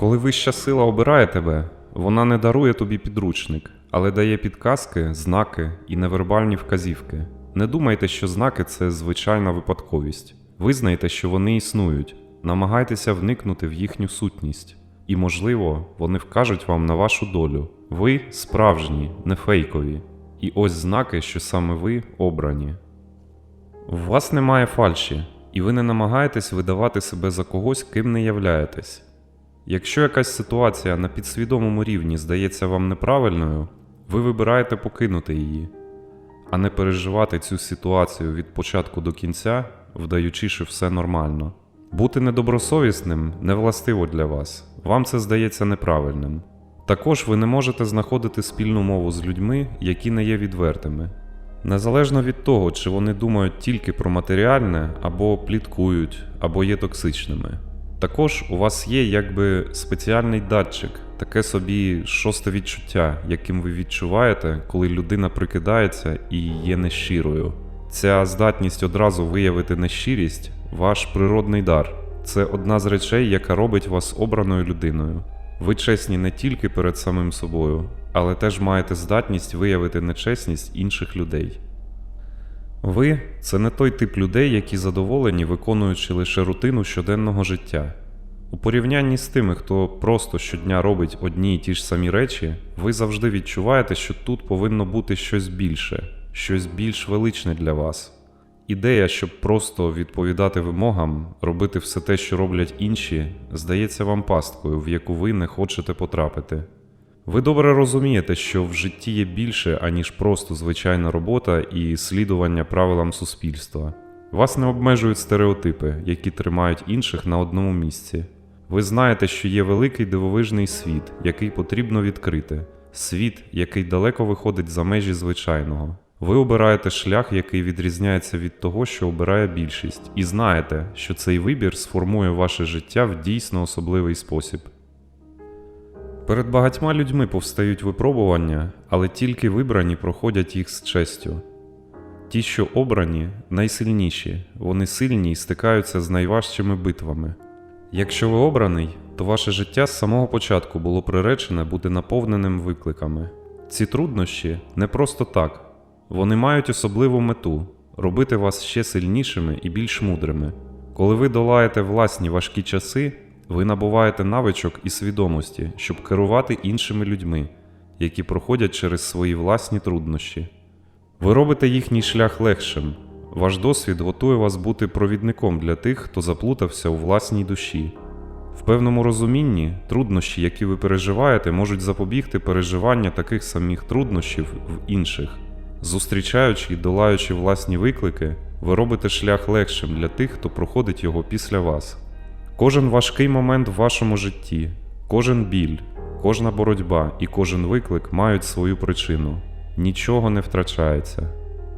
Коли вища сила обирає тебе, вона не дарує тобі підручник, але дає підказки, знаки і невербальні вказівки. Не думайте, що знаки це звичайна випадковість. Визнайте, що вони існують, намагайтеся вникнути в їхню сутність, і, можливо, вони вкажуть вам на вашу долю. Ви справжні, не фейкові. І ось знаки, що саме ви обрані. У вас немає фальші, і ви не намагаєтесь видавати себе за когось, ким не являєтесь. Якщо якась ситуація на підсвідомому рівні здається вам неправильною, ви вибираєте покинути її, а не переживати цю ситуацію від початку до кінця, вдаючи, що все нормально. Бути недобросовісним не властиво для вас, вам це здається неправильним. Також ви не можете знаходити спільну мову з людьми, які не є відвертими. Незалежно від того, чи вони думають тільки про матеріальне, або пліткують, або є токсичними. Також у вас є якби спеціальний датчик, таке собі шосте відчуття, яким ви відчуваєте, коли людина прикидається і є нещирою. Ця здатність одразу виявити нещирість ваш природний дар. Це одна з речей, яка робить вас обраною людиною. Ви чесні не тільки перед самим собою, але теж маєте здатність виявити нечесність інших людей. Ви це не той тип людей, які задоволені, виконуючи лише рутину щоденного життя. У порівнянні з тими, хто просто щодня робить одні й ті ж самі речі, ви завжди відчуваєте, що тут повинно бути щось більше, щось більш величне для вас. Ідея, щоб просто відповідати вимогам, робити все те, що роблять інші, здається вам пасткою, в яку ви не хочете потрапити. Ви добре розумієте, що в житті є більше, аніж просто звичайна робота і слідування правилам суспільства. Вас не обмежують стереотипи, які тримають інших на одному місці. Ви знаєте, що є великий дивовижний світ, який потрібно відкрити, світ, який далеко виходить за межі звичайного. Ви обираєте шлях, який відрізняється від того, що обирає більшість, і знаєте, що цей вибір сформує ваше життя в дійсно особливий спосіб. Перед багатьма людьми повстають випробування, але тільки вибрані проходять їх з честю. Ті, що обрані, найсильніші, вони сильні і стикаються з найважчими битвами. Якщо ви обраний, то ваше життя з самого початку було приречене бути наповненим викликами. Ці труднощі не просто так, вони мають особливу мету робити вас ще сильнішими і більш мудрими. Коли ви долаєте власні важкі часи, ви набуваєте навичок і свідомості, щоб керувати іншими людьми, які проходять через свої власні труднощі. Ви робите їхній шлях легшим. Ваш досвід готує вас бути провідником для тих, хто заплутався у власній душі. В певному розумінні труднощі, які ви переживаєте, можуть запобігти переживання таких самих труднощів в інших. Зустрічаючи і долаючи власні виклики, ви робите шлях легшим для тих, хто проходить його після вас. Кожен важкий момент в вашому житті, кожен біль, кожна боротьба і кожен виклик мають свою причину. Нічого не втрачається.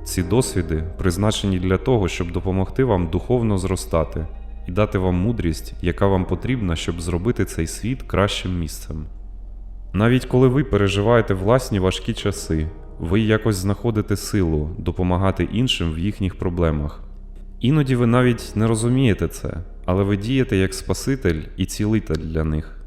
Ці досвіди призначені для того, щоб допомогти вам духовно зростати і дати вам мудрість, яка вам потрібна, щоб зробити цей світ кращим місцем. Навіть коли ви переживаєте власні важкі часи, ви якось знаходите силу допомагати іншим в їхніх проблемах. Іноді ви навіть не розумієте це, але ви дієте як Спаситель і цілитель для них.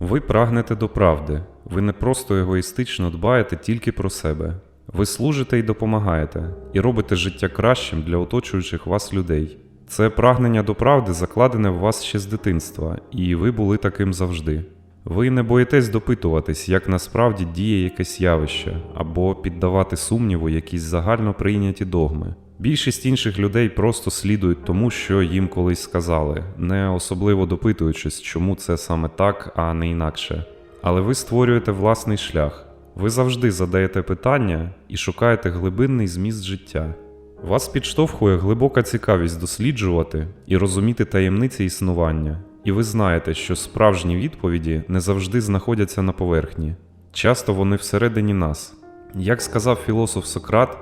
Ви прагнете до правди, ви не просто егоїстично дбаєте тільки про себе. Ви служите і допомагаєте, і робите життя кращим для оточуючих вас людей. Це прагнення до правди закладене в вас ще з дитинства, і ви були таким завжди. Ви не боїтесь допитуватись, як насправді діє якесь явище, або піддавати сумніву якісь загально прийняті догми. Більшість інших людей просто слідують тому, що їм колись сказали, не особливо допитуючись, чому це саме так, а не інакше. Але ви створюєте власний шлях. Ви завжди задаєте питання і шукаєте глибинний зміст життя. Вас підштовхує глибока цікавість досліджувати і розуміти таємниці існування, і ви знаєте, що справжні відповіді не завжди знаходяться на поверхні. Часто вони всередині нас. Як сказав філософ Сократ,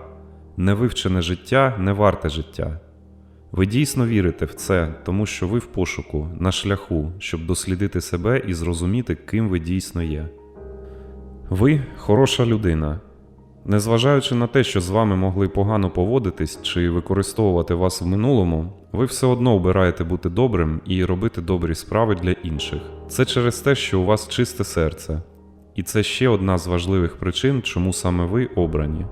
невивчене життя не варте життя. Ви дійсно вірите в це, тому що ви в пошуку, на шляху, щоб дослідити себе і зрозуміти, ким ви дійсно є. Ви хороша людина. Незважаючи на те, що з вами могли погано поводитись чи використовувати вас в минулому, ви все одно обираєте бути добрим і робити добрі справи для інших. Це через те, що у вас чисте серце. І це ще одна з важливих причин, чому саме ви обрані.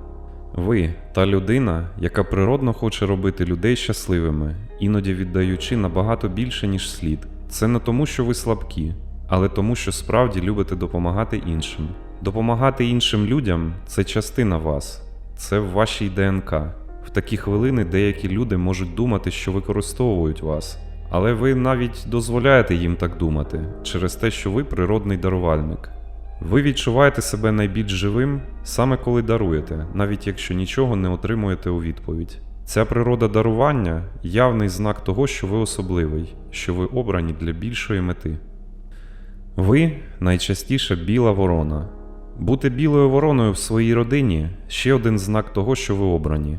Ви та людина, яка природно хоче робити людей щасливими, іноді віддаючи набагато більше, ніж слід. Це не тому, що ви слабкі, але тому, що справді любите допомагати іншим. Допомагати іншим людям це частина вас, це в вашій ДНК. В такі хвилини деякі люди можуть думати, що використовують вас, але ви навіть дозволяєте їм так думати через те, що ви природний дарувальник. Ви відчуваєте себе найбільш живим саме коли даруєте, навіть якщо нічого не отримуєте у відповідь. Ця природа дарування явний знак того, що ви особливий, що ви обрані для більшої мети. Ви найчастіше біла ворона. Бути білою вороною в своїй родині ще один знак того, що ви обрані.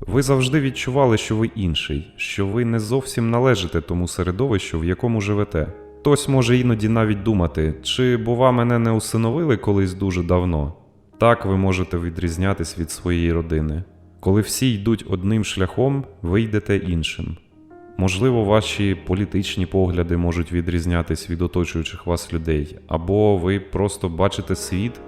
Ви завжди відчували, що ви інший, що ви не зовсім належите тому середовищу, в якому живете. Хтось може іноді навіть думати, чи, бува, мене не усиновили колись дуже давно. Так ви можете відрізнятись від своєї родини. Коли всі йдуть одним шляхом, ви йдете іншим. Можливо, ваші політичні погляди можуть відрізнятись від оточуючих вас людей, або ви просто бачите світ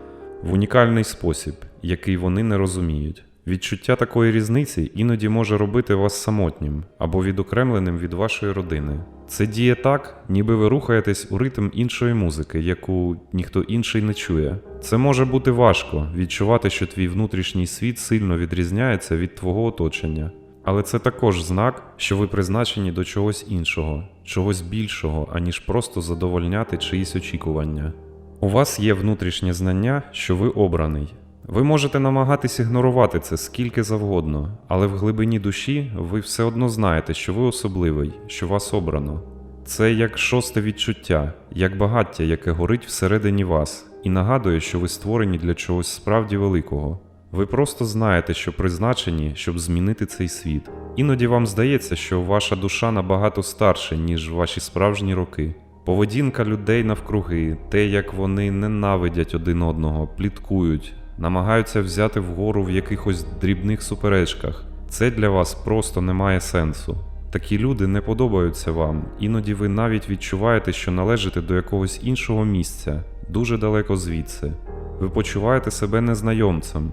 в унікальний спосіб, який вони не розуміють. Відчуття такої різниці іноді може робити вас самотнім або відокремленим від вашої родини. Це діє так, ніби ви рухаєтесь у ритм іншої музики, яку ніхто інший не чує. Це може бути важко відчувати, що твій внутрішній світ сильно відрізняється від твого оточення. Але це також знак, що ви призначені до чогось іншого, чогось більшого, аніж просто задовольняти чиїсь очікування. У вас є внутрішнє знання, що ви обраний. Ви можете намагатись ігнорувати це скільки завгодно, але в глибині душі ви все одно знаєте, що ви особливий, що вас обрано. Це як шосте відчуття, як багаття, яке горить всередині вас, і нагадує, що ви створені для чогось справді великого. Ви просто знаєте, що призначені, щоб змінити цей світ. Іноді вам здається, що ваша душа набагато старша, ніж ваші справжні роки. Поведінка людей навкруги, те, як вони ненавидять один одного, пліткують, намагаються взяти вгору в якихось дрібних суперечках. Це для вас просто не має сенсу. Такі люди не подобаються вам, іноді ви навіть відчуваєте, що належите до якогось іншого місця, дуже далеко звідси. Ви почуваєте себе незнайомцем.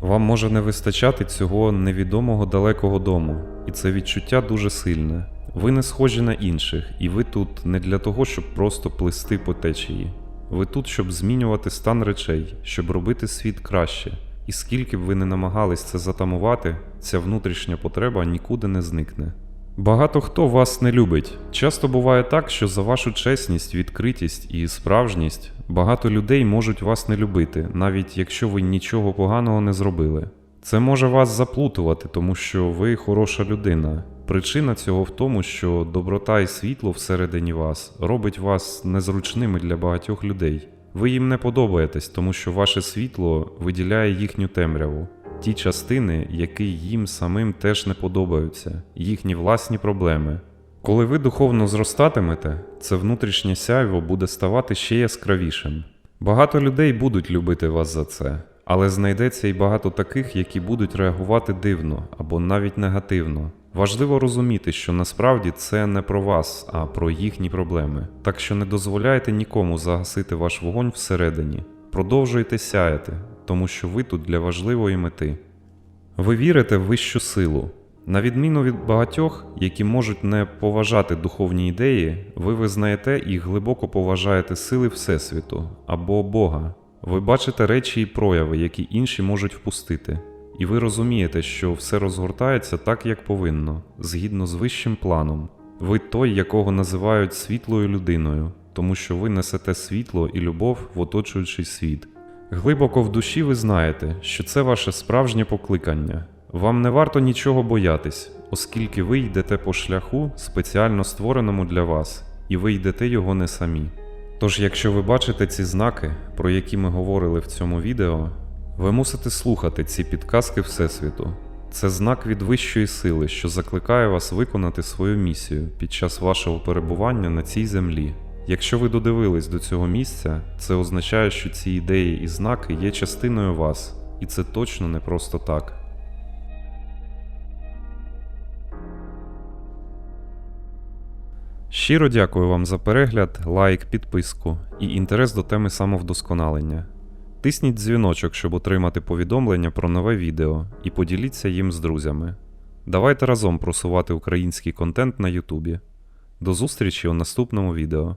Вам може не вистачати цього невідомого далекого дому, і це відчуття дуже сильне. Ви не схожі на інших, і ви тут не для того, щоб просто плисти по течії. Ви тут, щоб змінювати стан речей, щоб робити світ краще. І скільки б ви не намагались це затамувати, ця внутрішня потреба нікуди не зникне. Багато хто вас не любить. Часто буває так, що за вашу чесність, відкритість і справжність багато людей можуть вас не любити, навіть якщо ви нічого поганого не зробили. Це може вас заплутувати, тому що ви хороша людина. Причина цього в тому, що доброта і світло всередині вас робить вас незручними для багатьох людей. Ви їм не подобаєтесь, тому що ваше світло виділяє їхню темряву, ті частини, які їм самим теж не подобаються, їхні власні проблеми. Коли ви духовно зростатимете, це внутрішнє сяйво буде ставати ще яскравішим. Багато людей будуть любити вас за це, але знайдеться і багато таких, які будуть реагувати дивно або навіть негативно. Важливо розуміти, що насправді це не про вас, а про їхні проблеми. Так що не дозволяйте нікому загасити ваш вогонь всередині. Продовжуйте сяяти, тому що ви тут для важливої мети. Ви вірите в вищу силу. На відміну від багатьох, які можуть не поважати духовні ідеї, ви визнаєте і глибоко поважаєте сили Всесвіту або Бога. Ви бачите речі і прояви, які інші можуть впустити. І ви розумієте, що все розгортається так, як повинно, згідно з вищим планом. Ви той, якого називають світлою людиною, тому що ви несете світло і любов в оточуючий світ. Глибоко в душі ви знаєте, що це ваше справжнє покликання. Вам не варто нічого боятись, оскільки ви йдете по шляху, спеціально створеному для вас, і ви йдете його не самі. Тож, якщо ви бачите ці знаки, про які ми говорили в цьому відео, ви мусите слухати ці підказки Всесвіту. Це знак від вищої сили, що закликає вас виконати свою місію під час вашого перебування на цій землі. Якщо ви додивились до цього місця, це означає, що ці ідеї і знаки є частиною вас, і це точно не просто так. Щиро дякую вам за перегляд, лайк, підписку і інтерес до теми самовдосконалення. Тисніть дзвіночок, щоб отримати повідомлення про нове відео і поділіться їм з друзями. Давайте разом просувати український контент на Ютубі. До зустрічі у наступному відео.